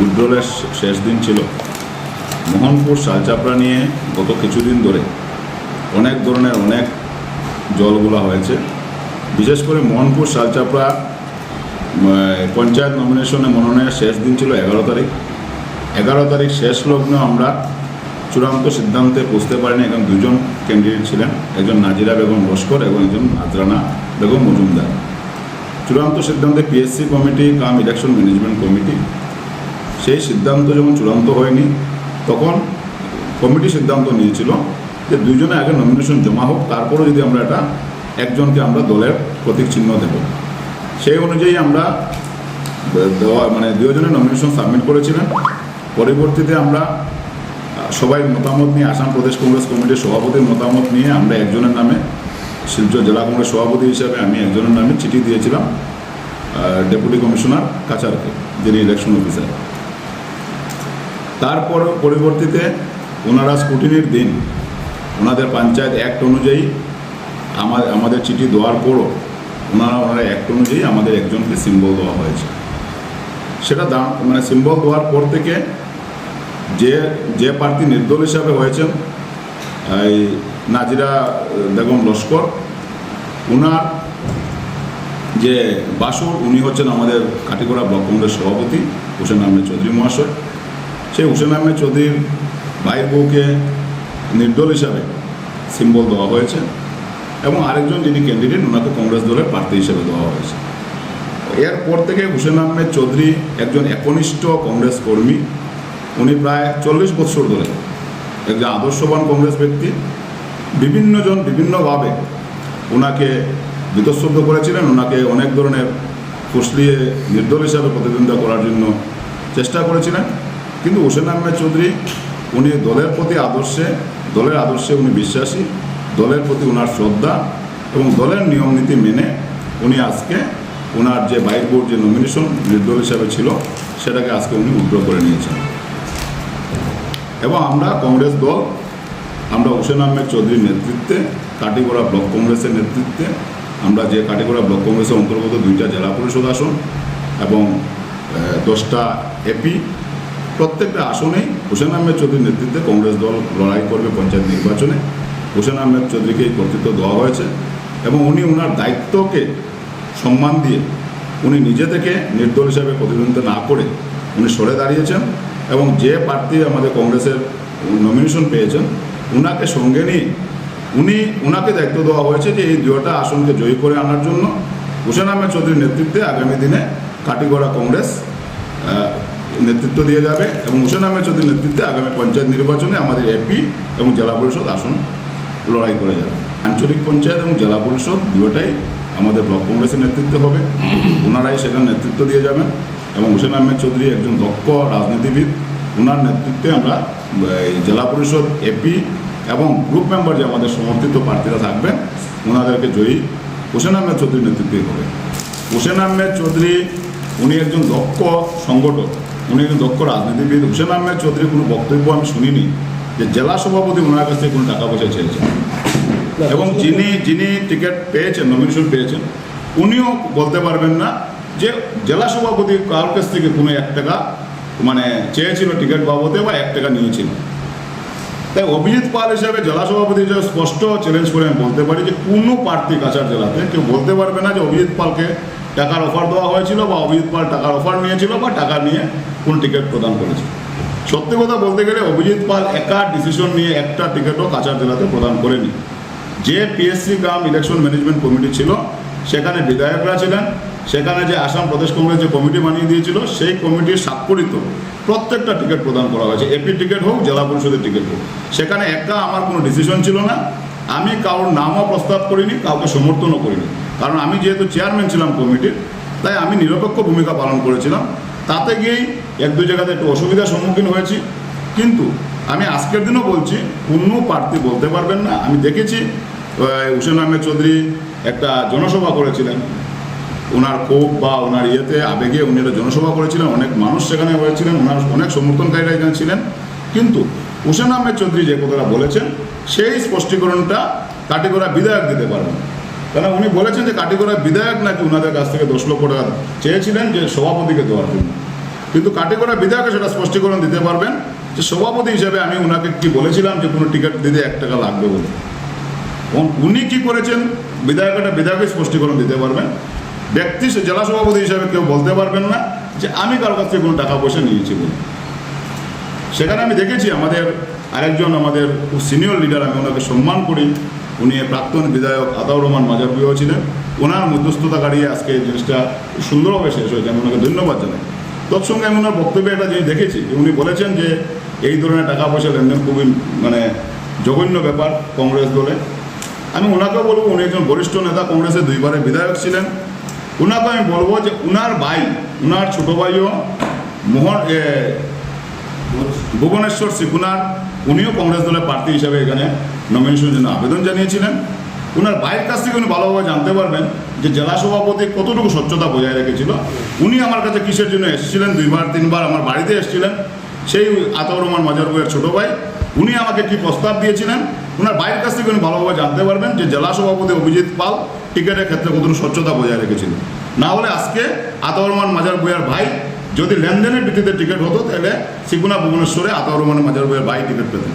উইথড্রলের শেষ দিন ছিল। মোহনপুর শালচাপড়া নিয়ে গত কিছুদিন ধরে অনেক ধরনের অনেক জলগুলা হয়েছে। বিশেষ করে মোহনপুর শালচাপড়া পঞ্চায়েত নমিনেশনে মনোনয়নের শেষ দিন ছিল এগারো তারিখ। এগারো তারিখ শেষ লগ্ন আমরা চূড়ান্ত সিদ্ধান্তে পৌঁছতে পারিনি। এখন দুজন ক্যান্ডিডেট ছিলেন, একজন নাজিরা বেগম লস্কর এবং একজন নাজরানা বেগম মজুমদার। চূড়ান্ত সিদ্ধান্তে PSC committee cum election management committee সেই সিদ্ধান্ত যখন চূড়ান্ত হয়নি, তখন কমিটি সিদ্ধান্ত নিয়েছিল যে দুজনে আগে নমিনেশন জমা হোক, তারপরে যদি আমরা এটা একজনকে আমরা দলের প্রতীক চিহ্ন দেব। সেই অনুযায়ী আমরা দেওয়া মানে দুজনের নমিনেশন সাবমিট করেছিলেন। পরবর্তীতে আমরা সবাই মতামত নিয়ে, আসাম প্রদেশ কংগ্রেস কমিটির সভাপতির মতামত নিয়ে আমরা একজনের নামে, শিলচর জেলা কংগ্রেস সভাপতি হিসাবে আমি একজনের নামে চিঠি দিয়েছিলাম ডেপুটি কমিশনার কাচারকে যিনি ইলেকশন অফিসার তারপর পরবর্তীতে ওনারা স্কুটিনির দিন। ওনাদের পঞ্চায়েত অ্যাক্ট অনুযায়ী আমার, আমাদের চিঠি দেওয়ার পরও ওনারা ওনারা অ্যাক্ট অনুযায়ী আমাদের একজনকে সিম্বল দেওয়া হয়েছে। সেটা দাম মানে সিম্বল দেওয়ার পর থেকে যে যে প্রার্থী নির্দল হিসাবে হয়েছেন, এই নাজিরা, বেগম লস্কর ওনার যে বাসুর, উনি হচ্ছেন আমাদের কাটিগড়া ব্লক কংগ্রেস সভাপতি, হোসেন আহমেদ চৌধুরী মহাশয়। সেই হুসেন আহমেদ চৌধুরীর ভাইয়ের বউকে নির্দল হিসাবে সিম্বল দেওয়া হয়েছে এবং আরেকজন যিনি ক্যান্ডিডেট ওনাকে কংগ্রেস দলের প্রার্থী হিসেবে দেওয়া হয়েছে। এরপর থেকে হুসেন আহমেদ চৌধুরী একজন একনিষ্ঠ কংগ্রেস কর্মী। উনি প্রায় চল্লিশ বছর ধরে একজন আদর্শবান কংগ্রেস ব্যক্তি। বিভিন্নজন বিভিন্নভাবে ওনাকে বিতস্তব্ধ করেছিলেন, ওনাকে অনেক ধরনের ফুসলিয়ে, নির্দল হিসাবে প্রতিদ্বন্দ্বিতা করার জন্য চেষ্টা করেছিলেন। কিন্তু হোসেন আহমেদ চৌধুরী, উনি দলের প্রতি আদর্শে, দলের আদর্শে উনি বিশ্বাসী, দলের প্রতি ওনার শ্রদ্ধা এবং দলের নিয়ম নীতি মেনে উনি আজকে ওনার যে বাইক বোর্ড যে নমিনেশন নির্দল হিসাবে ছিল, সেটাকে আজকে উনি উদ্র করে নিয়েছেন। এবং আমরা কংগ্রেস দল, আমরা হোসেন আহমেদ চৌধুরীর নেতৃত্বে, কাটিগড়া ব্লক কংগ্রেসের নেতৃত্বে, আমরা যে কাটিগড়া ব্লক কংগ্রেসের অন্তর্গত দুইটা জেলা পরিষদ আসন এবং দশটা এপি প্রত্যেকটা আসনেই হোসেন আহমেদ চৌধুরীর নেতৃত্বে কংগ্রেস দল লড়াই করবে পঞ্চায়েত নির্বাচনে। হোসেন আহমেদ চৌধুরীকে কর্তৃত্ব দেওয়া হয়েছে এবং উনি ওনার দায়িত্বকে সম্মান দিয়ে উনি নিজে থেকে নির্দল হিসাবে প্রতিদ্বন্দ্বিতা না করে উনি সরে দাঁড়িয়েছেন এবং যে প্রার্থী আমাদের কংগ্রেসের নমিনেশন পেয়েছেন, উনাকে সঙ্গে নিয়ে উনি উনাকে দায়িত্ব দেওয়া হয়েছে যে এই দুটা আসনকে জয়ী করে আনার জন্য হোসেন আহমেদ চৌধুরীর নেতৃত্বে আগামী দিনে কাটিগড়া কংগ্রেস নেতৃত্ব দিয়ে যাবে এবং হোসেন আহমেদ চৌধুরীর নেতৃত্বে আগামী পঞ্চায়েত নির্বাচনে আমাদের এপি এবং জেলা পরিষদ আসন লড়াই করে যাবে। আঞ্চলিক পঞ্চায়েত এবং জেলা পরিষদ দুটাই আমাদের ব্লক কংগ্রেসের নেতৃত্বে হবে। ওনারাই সেখানে নেতৃত্ব দিয়ে যাবেন এবং হুসেন আহমেদ চৌধুরী একজন দক্ষ রাজনীতিবিদ। ওনার নেতৃত্বে আমরা জেলা পরিষদ এপি এবং গ্রুপ মেম্বার যে আমাদের সমর্থিত প্রার্থীরা থাকবেন, ওনাদেরকে জয়ী হোসেন আহমেদ চৌধুরীর নেতৃত্বেই হবে। হোসেন আহমেদ চৌধুরী, উনি একজন দক্ষ সংগঠক। উনি একজন দক্ষ রাজনীতিবিদ। হোসেন আহমেদ চৌধুরীর কোনো বক্তব্য আমি শুনিনি যে জেলা সভাপতি ওনার কাছ থেকে কোনো টাকা পয়সা চেয়েছেন। এবং যিনি যিনি টিকিট পেয়েছেন নমিনেশন পেয়েছেন উনিও বলতে পারবেন না যে জেলা সভাপতি কার কাছ থেকে কোনো এক টাকা মানে চেয়েছিল টিকিট বাবদে বা এক টাকা নিয়েছিল। তাই অভিজিৎ পাল হিসেবে জেলা সভাপতি হিসেবে স্পষ্ট চ্যালেঞ্জ করে আমি বলতে পারি যে কোনো প্রার্থী কাছাড় জেলাতে কেউ বলতে পারবে না যে অভিজিৎ পালকে টাকার অফার দেওয়া হয়েছিল বা অভিজিৎ পাল টাকার অফার নিয়েছিল বা টাকা নিয়ে কোন টিকিট প্রদান করেছে। সত্যি কথা বলতে গেলে অভিজিৎ পাল একা ডিসিশন নিয়ে একটা টিকিটও কাছাড় জেলাতে প্রদান করেনি। যে পিএসসি গ্রাম ইলেকশন ম্যানেজমেন্ট কমিটি ছিল, সেখানে বিধায়করা ছিলেন, সেখানে যে আসাম প্রদেশ কংগ্রেস যে কমিটি বানিয়ে দিয়েছিল, সেই কমিটির স্বাক্ষরিত প্রত্যেকটা টিকিট প্রদান করা হয়েছে। এপি টিকিট হোক, জেলা পরিষদের টিকিট হোক। সেখানে একটা আমার কোনো ডিসিশন ছিল না। আমি কারোর নামও প্রস্তাব করিনি, কাউকে সমর্থনও করিনি। কারণ আমি যেহেতু চেয়ারম্যান ছিলাম কমিটির তাই আমি নিরপেক্ষ ভূমিকা পালন করেছিলাম। তাতে গিয়েই এক দুই জায়গাতে একটু অসুবিধার সম্মুখীন হয়েছি। কিন্তু আমি আজকের দিনও বলছি, কোনো প্রার্থী বলতে পারবেন না। আমি দেখেছি হুসেন আহমেদ চৌধুরী একটা জনসভা করেছিলেন। ওনার ক্ষোভ বা ওনার ইয়েতে আবেগে উনি একটা জনসভা করেছিলেন। অনেক মানুষ সেখানে হয়েছিলেন ওনার অনেক সমর্থনকারীরা এখানে ছিলেন। কিন্তু হুসেন আহমেদ চৌধুরী যে কথাটা বলেছেন, সেই স্পষ্টীকরণটা কাটিগড়া বিধায়ক দিতে পারবেন কারণ উনি বলেছেন যে কাটিগড়া বিধায়ক নাকি ওনাদের কাছ থেকে দশ লক্ষ টাকা চেয়েছিলেন যে সভাপতিকে দেওয়ার জন্য। কিন্তু কাটিগড়া বিধায়কে সেটা স্পষ্টীকরণ দিতে পারবেন যে সভাপতি হিসেবে আমি ওনাকে কি বলেছিলাম যে কোনো টিকিট দিতে এক টাকা লাগবে বলে। উনি কি করেছেন? বিধায়কটা বিধায়কই স্পষ্টীকরণ দিতে পারবেন। ব্যক্তি জেলা সভাপতি হিসাবে কেউ বলতে পারবেন না যে আমি কারও কাছ থেকে কোনো টাকা পয়সা নিয়েছি বলে। সেখানে আমি দেখেছি আমাদের আরেকজন, আমাদের খুব সিনিয়র লিডার আমি ওনাকে সম্মান করি। উনি প্রাক্তন বিধায়ক আতাউর রহমান মাজারপ্রিয় ছিলেন। ওনার মধ্যস্থতা কাটিয়ে আজকে জিনিসটা সুন্দরভাবে শেষ হয়েছে, আমি ওনাকে ধন্যবাদ জানাই। তৎসঙ্গে আমি ওনার বক্তব্যে একটা জিনিস দেখেছি উনি বলেছেন যে এই ধরনের টাকা পয়সা লেনদেন খুবই মানে জঘন্য ব্যাপার কংগ্রেস দলে। আমি ওনাকেও বলব, উনি একজন বরিষ্ঠ নেতা, কংগ্রেসের দুইবারের বিধায়ক ছিলেন। ওনাকে আমি বলব যে উনার ভাই, উনার ছোট ভাইও মোহন ভুবনেশ্বর সিকুনার উনিও কংগ্রেস দলের প্রার্থী হিসাবে এখানে নমিনেশনের জন্য আবেদন জানিয়েছিলেন। ওনার ভাইয়ের কাছ থেকে উনি ভালোভাবে জানতে পারবেন যে জেলা সভাপতি কতটুকু স্বচ্ছতা বজায় রেখেছিল। উনি আমার কাছে কিসের জন্য এসেছিলেন? দুইবার, তিনবার আমার বাড়িতে এসেছিলেন। সেই আতাউর রহমান মাজার বইয়ের ছোটো ভাই, উনি আমাকে কি প্রস্তাব দিয়েছিলেন? ওনার ভাইয়ের কাছ থেকে উনি ভালোভাবে জানতে পারবেন যে জেলা সভাপতি অভিজিৎ পাল টিকিটের ক্ষেত্রে কতটুকু স্বচ্ছতা বজায় রেখেছিল। না হলে আজকে আতাউর রহমান মাজার বইয়ের ভাই যদি লেনদেনের ভিত্তিতে টিকিট হতো তাহলে সিকুনা ভুবনেশ্বরে আতাউর রহমানের মাজার বাই টিকিট পেতেন।